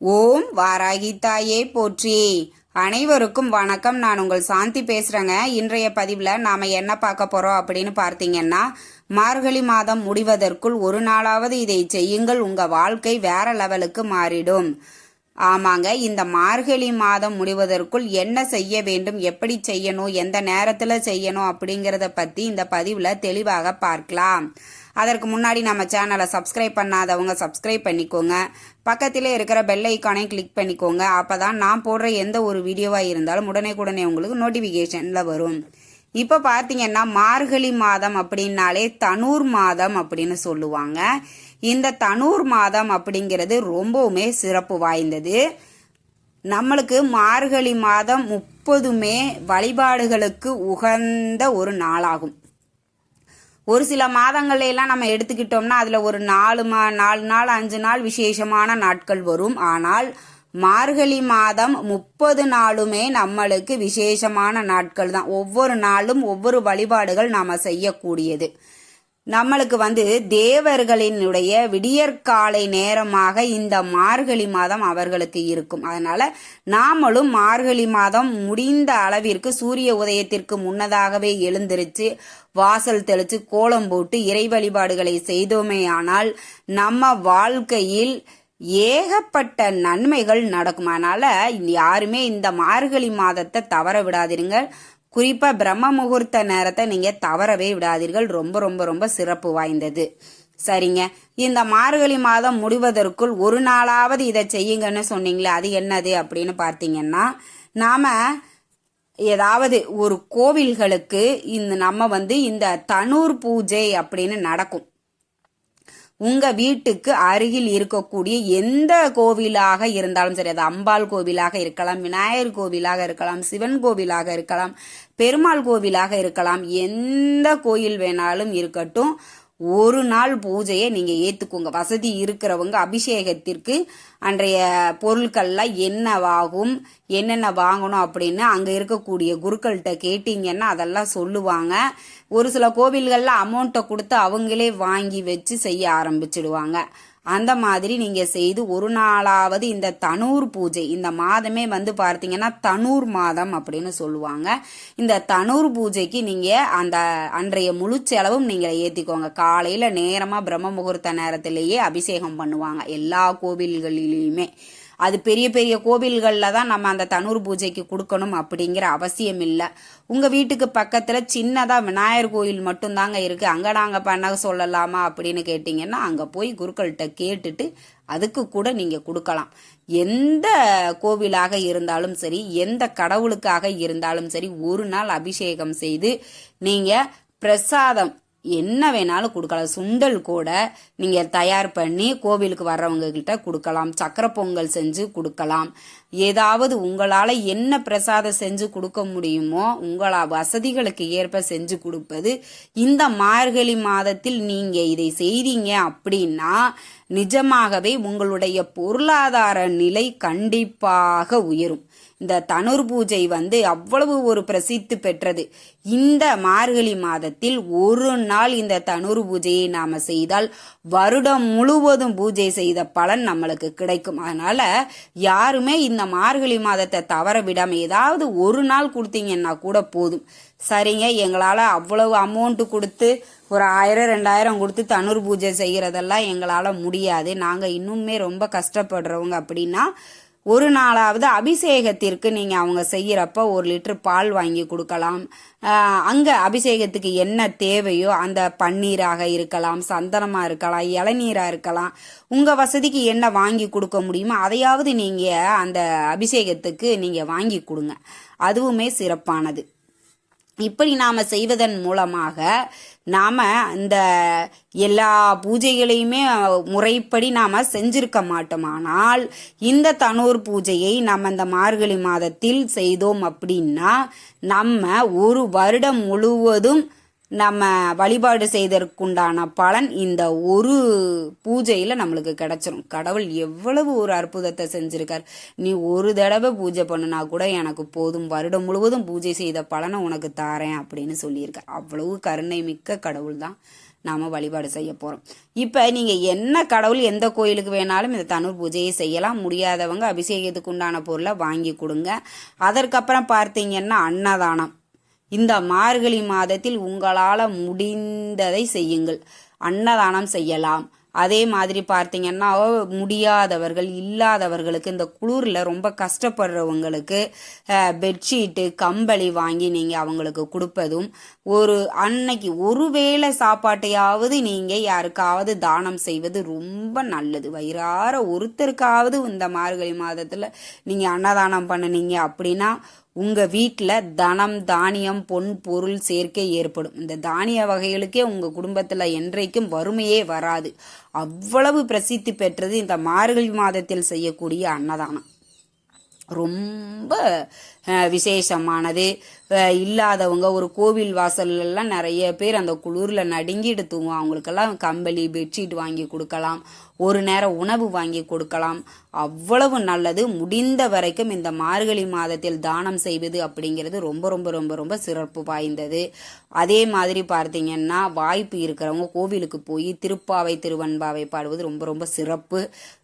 ஓம் வாராகி தாயே போற்றி. அனைவருக்கும் வணக்கம். நான் உங்கள் சாந்தி பேசுறேங்க. இன்றைய பதிவில் நாம என்ன பார்க்க போறோம் அப்படின்னு பார்த்தீங்கன்னா மார்கழி மாதம் முடிவதற்குள் ஒரு நாளாவது இதை செய்யுங்கள். உங்க வாழ்க்கை வேற லெவலுக்கு மாறிடும். ஆமாங்க இந்த மார்கழி மாதம் முடிவதற்குள் என்ன செய்ய வேண்டும் எப்படி செய்யணும் எந்த நேரத்தில் செய்யணும் அப்படிங்கிறத பற்றி இந்த பதிவில் தெளிவாக பார்க்கலாம். அதற்கு முன்னாடி நம்ம சேனலை சப்ஸ்கிரைப் பண்ணாதவங்க சப்ஸ்கிரைப் பண்ணிக்கோங்க. பக்கத்திலே இருக்கிற பெல் ஐக்கானையும் கிளிக் பண்ணிக்கோங்க. அப்போ தான் நான் போடுற எந்த ஒரு வீடியோவாக இருந்தாலும் உடனே உடனே உங்களுக்கு நோட்டிஃபிகேஷனில் வரும். இப்போ பார்த்தீங்கன்னா மார்கழி மாதம் அப்படின்னாலே தனூர் மாதம் அப்படின்னு சொல்லுவாங்க. இந்த தனூர் மாதம் அப்படிங்கிறது ரொம்பவுமே சிறப்பு வாய்ந்தது. நம்மளுக்கு மார்கழி மாதம் முப்பதுமே வழிபாடுகளுக்கு உகந்த ஒரு நாளாகும். ஒரு சில மாதங்கள்ல எல்லாம் நம்ம எடுத்துக்கிட்டோம்னா அதில் ஒரு நாலு மா நாலு நாள் அஞ்சு நாள் விசேஷமான நாட்கள் வரும். ஆனால் மார்கழி மாதம் முப்பது நாளுமே நம்மளுக்கு விசேஷமான நாட்கள் தான். ஒவ்வொரு நாளும் ஒவ்வொரு வழிபாடுகள் நாம் செய்யக்கூடியது. நம்மளுக்கு வந்து தேவர்களினுடைய விடியற்காலை நேரமாக இந்த மார்கழி மாதம் அவர்களுக்கு இருக்கும். அதனால நாமளும் மார்கழி மாதம் முடிந்த அளவிற்கு சூரிய உதயத்திற்கு முன்னதாகவே எழுந்திருச்சு வாசல் தெளிச்சு கோலம் போட்டு இறை வழிபாடுகளை செய்தோமேயானால் நம்ம வாழ்க்கையில் ஏகப்பட்ட நன்மைகள் நடக்கும் அதனால யாருமே இந்த மார்கழி மாதத்தை தவற விடாதீங்க குறிப்பாக பிரம்ம முகூர்த்த நேரத்தை நீங்கள் தவறவே விடாதீர்கள். ரொம்ப ரொம்ப ரொம்ப சிறப்பு வாய்ந்தது. சரிங்க. இந்த மார்கழி மாதம் முடிவதற்குள் ஒரு நாளாவது இதை செய்யுங்கன்னு சொன்னீங்களே அது என்னது அப்படின்னு பார்த்தீங்கன்னா நாம் ஏதாவது ஒரு கோவில்களுக்கு இந்த நம்ம வந்து இந்த தனூர் பூஜை அப்படின்னு நடக்கும். உங்க வீட்டுக்கு அருகில் இருக்கக்கூடிய எந்த கோவிலாக இருந்தாலும் சரி அது அம்பாள் கோவிலாக இருக்கலாம் விநாயகர் கோவிலாக இருக்கலாம் சிவன் கோவிலாக இருக்கலாம் பெருமாள் கோவிலாக இருக்கலாம் எந்த கோயில் வேணாலும் இருக்கட்டும் ஒரு நாள் பூஜையை நீங்கள் ஏற்றுக்கோங்க வசதி இருக்கிறவங்க அபிஷேகத்திற்கு அன்றைய பொருட்கள்லாம் என்னவாகும் என்னென்ன வாங்கணும் அப்படின்னு அங்கே இருக்கக்கூடிய குருக்கள்கிட்ட கேட்டிங்கன்னா அதெல்லாம் சொல்லுவாங்க. ஒரு சில கோவில்களில் அமௌண்ட்டை கொடுத்து அவங்களே வாங்கி வச்சு செய்ய ஆரம்பிச்சிடுவாங்க. அந்த மாதிரி நீங்க செய்து ஒரு நாளாவது இந்த தனூர் பூஜை இந்த மாதமே வந்து பார்த்தீங்கன்னா தனூர் மாதம் அப்படின்னு சொல்லுவாங்க. இந்த தனூர் பூஜைக்கு நீங்க அந்த அன்றைய முழு செலவும் நீங்க ஏத்திக்கோங்க. காலையில நேரமா பிரம்ம முகூர்த்த நேரத்திலேயே அபிஷேகம் பண்ணுவாங்க. எல்லா கோவில்களிலுமே. அது பெரிய பெரிய கோவில்களில் தான் நம்ம அந்த தனூர் பூஜைக்கு கொடுக்கணும் அப்படிங்கிற அவசியம் இல்லை. உங்கள் வீட்டுக்கு பக்கத்தில் சின்னதாக விநாயகர் கோயில் மட்டும்தாங்க இருக்குது அங்கே நாங்கள் பண்ண சொல்லலாமா அப்படின்னு கேட்டிங்கன்னா அங்கே போய் குருக்கள்கிட்ட கேட்டுட்டு அதுக்கு கூட நீங்கள் கொடுக்கலாம். எந்த கோவிலாக இருந்தாலும் சரி எந்த கடவுளுக்காக இருந்தாலும் சரி ஒரு நாள் அபிஷேகம் செய்து நீங்கள் பிரசாதம் என்ன வேணாலும் கொடுக்கலாம். சுண்டல் கூட நீங்கள் தயார் பண்ணி கோவிலுக்கு வர்றவங்ககிட்ட கொடுக்கலாம். சக்கரை பொங்கல் செஞ்சு கொடுக்கலாம். ஏதாவது உங்களால் என்ன பிரசாதம் செஞ்சு கொடுக்க முடியுமோ உங்களா வசதிகளுக்கு ஏற்ப செஞ்சு கொடுப்பது. இந்த மார்கழி மாதத்தில் நீங்கள் இதை செய்தீங்க அப்படின்னா நிஜமாகவே உங்களுடைய பொருளாதார நிலை கண்டிப்பாக உயரும். இந்த தனுர் பூஜை வந்து அவ்வளவு ஒரு பிரசித்தி பெற்றது. இந்த மார்கழி மாதத்தில் ஒரு நாள் இந்த தனுர் பூஜையை நாம செய்தால் வருடம் முழுவதும் பூஜை செய்த பலன் நம்மளுக்கு கிடைக்கும். அதனால யாருமே இந்த இந்த மார்கழி மாதத்தை தவற விடாம ஏதாவது ஒரு நாள் கொடுத்தீங்கன்னா கூட போதும். சரிங்க எங்களால் அவ்வளவு அமௌண்ட்டு கொடுத்து ஒரு ஆயிரம் ரெண்டாயிரம் கொடுத்து தனுர் பூஜை செய்கிறதெல்லாம் எங்களால் முடியாது. நாங்கள் இன்னுமே ரொம்ப கஷ்டப்படுறவங்க அப்படின்னா ஒரு நாளாவது அபிஷேகத்திற்கு நீங்கள் அவங்க செய்கிறப்ப ஒரு லிட்டர் பால் வாங்கி கொடுக்கலாம். அங்கே அபிஷேகத்துக்கு என்ன தேவையோ அந்த பன்னீராக இருக்கலாம் சந்தனமாக இருக்கலாம் இளநீராக இருக்கலாம் உங்கள் வசதிக்கு என்ன வாங்கி கொடுக்க முடியுமோ அதையாவது நீங்கள் அந்த அபிஷேகத்துக்கு நீங்கள் வாங்கி கொடுங்க. அதுவுமே சிறப்பானது. இப்படி நாம் செய்வதன் மூலமாக நாம் அந்த எல்லா பூஜைகளையுமே முறைப்படி நாம் செஞ்சிருக்க மாட்டோமானால் இந்த தனூர் பூஜையை நம்ம இந்த மார்கழி மாதத்தில் செய்தோம் அப்படின்னா நம்ம ஒரு வருடம் முழுவதும் நம்ம வழிபாடு செய்ததற்குண்டான பலன் இந்த ஒரு பூஜையில் நம்மளுக்கு கிடைச்சிரும். கடவுள் எவ்வளவு ஒரு அற்புதத்தை செஞ்சுருக்கார். நீ ஒரு தடவை பூஜை பண்ணுனா கூட எனக்கு போதும். வருடம் முழுவதும் பூஜை செய்த பலனை உனக்கு தாரேன் அப்படின்னு சொல்லியிருக்கார். அவ்வளவு கருணை மிக்க கடவுள் தான் நாம் வழிபாடு செய்ய போகிறோம் இப்போ நீங்கள் என்ன கடவுள் எந்த கோயிலுக்கு வேணாலும் இந்த தனுர் பூஜையை செய்யலாம். முடியாதவங்க அபிஷேகத்துக்கு உண்டான பொருளை வாங்கி கொடுங்க. அதற்கப்புறம் பார்த்தீங்கன்னா அன்னதானம். இந்த மார்கழி மாதத்தில் உங்களால் முடிந்ததை செய்யுங்கள். அன்னதானம் செய்யலாம். அதே மாதிரி பார்த்தீங்கன்னா முடியாதவர்கள் இல்லாதவர்களுக்கு இந்த குளிரில் ரொம்ப கஷ்டப்படுறவங்களுக்கு பெட்ஷீட்டு கம்பளி வாங்கி நீங்கள் அவங்களுக்கு கொடுப்பதும் ஒரு அன்னைக்கு ஒருவேளை சாப்பாட்டையாவது நீங்கள் யாருக்காவது தானம் செய்வது ரொம்ப நல்லது. வயிறார ஒருத்தருக்காவது இந்த மார்கழி மாதத்தில் நீங்கள் அன்னதானம் பண்ணுனீங்க அப்படின்னா உங்கள் வீட்டில் தனம் தானியம் பொன் பொருள் சேர்க்கை ஏற்படும். இந்த தானிய வகைகளுக்கே உங்கள் குடும்பத்தில் என்றைக்கும் வறுமையே வராது. அவ்வளவு பிரசித்தி பெற்றது இந்த மார்கழி மாதத்தில் செய்யக்கூடிய அன்னதானம். ரொம்ப விசேஷமானது. இல்லாதவங்க ஒரு கோவில் வாசல்லாம் நிறைய பேர் அந்த குளிரில் நடுங்கிட்டு தூங்குவோம் அவங்களுக்கெல்லாம் கம்பளி பெட்ஷீட் வாங்கி கொடுக்கலாம். ஒரு நேரம் உணவு வாங்கி கொடுக்கலாம். அவ்வளவு நல்லது. முடிந்த வரைக்கும் இந்த மார்கழி மாதத்தில் தானம் செய்வது அப்படிங்கிறது ரொம்ப ரொம்ப ரொம்ப ரொம்ப சிறப்பு வாய்ந்தது. அதே மாதிரி பார்த்தீங்கன்னா வாய்ப்பு இருக்கிறவங்க கோவிலுக்கு போய் திருப்பாவை திருவன்பாவை பாடுவது ரொம்ப ரொம்ப சிறப்பு.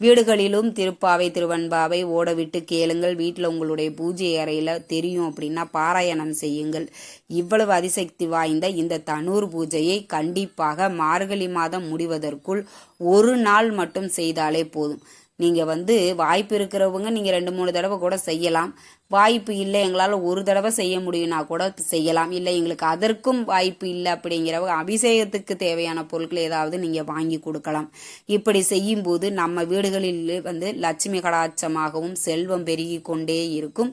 வீடுகளிலும் திருப்பாவை திருவன்பாவை ஓட விட்டு கேளுங்கள். வீட்டில் உங்களுடைய பூஜை அறையில் தெரியும் அப்படின்னா பாராயணம் செய்யுங்கள். இவ்வளவு அதிசக்தி வாய்ந்த இந்த தனூர் பூஜையை கண்டிப்பாக மார்கழி மாதம் முடிவதற்குள் ஒரு நாள் மட்டும் செய்தாலே போதும். நீங்கள் வந்து வாய்ப்பு இருக்கிறவங்க நீங்கள் ரெண்டு மூணு தடவை கூட செய்யலாம். வாய்ப்பு இல்லை எங்களால் ஒரு தடவை செய்ய முடியும்னா கூட செய்யலாம். இல்லை எங்களுக்கு அதற்கும் வாய்ப்பு இல்லை அப்படிங்கிறவங்க அபிஷேகத்துக்கு தேவையான பொருட்கள் ஏதாவது நீங்கள் வாங்கி கொடுக்கலாம். இப்படி செய்யும்போது நம்ம வீடுகளில் வந்து லட்சுமி கடாட்சமாகவும் செல்வம் பெருகி கொண்டே இருக்கும்.